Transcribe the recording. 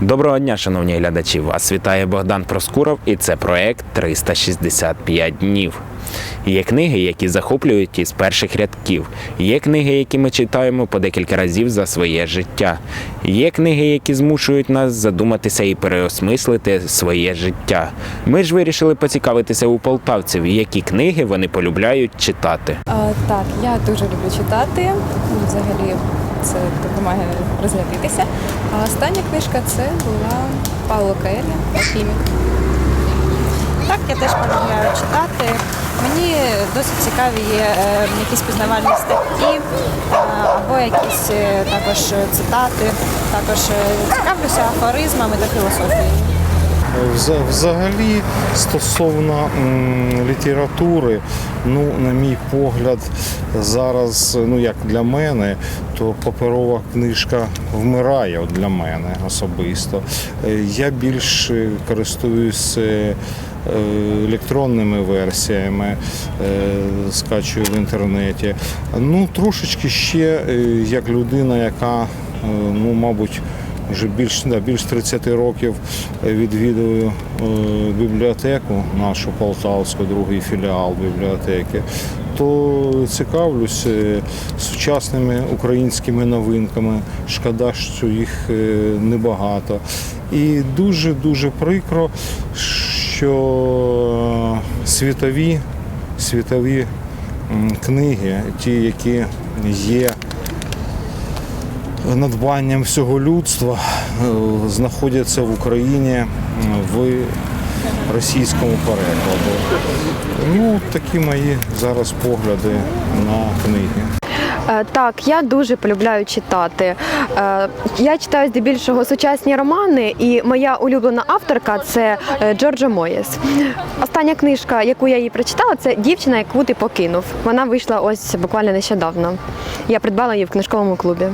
Доброго дня, шановні глядачі! Вас вітає Богдан Проскуров і це проект 365 днів. Є книги, які захоплюють із перших рядків. Є книги, які ми читаємо по декілька разів за своє життя. Є книги, які змушують нас задуматися і переосмислити своє життя. Ми ж вирішили поцікавитися у полтавців, які книги вони полюбляють читати. А, так, я дуже люблю читати. Взагалі це допомагає розглядитися. А остання книжка це була Павло Каеля «Алхімік». Так, я теж полюбляю читати. Мені досить цікаві є е, якісь пізнавальні статті або якісь е, також цитати. Також е, цікавлюся афоризмами та філософією. Вза- Взагалі, стосовно літератури, ну, на мій погляд, зараз, ну як для мене, то паперова книжка вмирає для мене особисто. Е, Я більш е, користуюсь е, електронними версіями, е, скачую в інтернеті. Ну, трошечки ще як людина, яка, ну, мабуть, вже більш, да, більш 30 років відвідую е, бібліотеку нашу Полтавську, другий філіал бібліотеки, то цікавлюсь е, сучасними українськими новинками. Шкода, що їх е, небагато. І дуже-дуже прикро, що світові, світові книги, ті, які є надбанням всього людства е, знаходяться в Україні в російському перекладу. Ну, такі мої зараз погляди на книги. Е, Так, я дуже полюбляю читати. Е, Я читаю здебільшого сучасні романи, і моя улюблена авторка це е, Джорджо Моєс. Остання книжка, яку я її прочитала, це Дівчина, яку ти покинув. Вона вийшла ось буквально нещодавно. Я придбала її в книжковому клубі.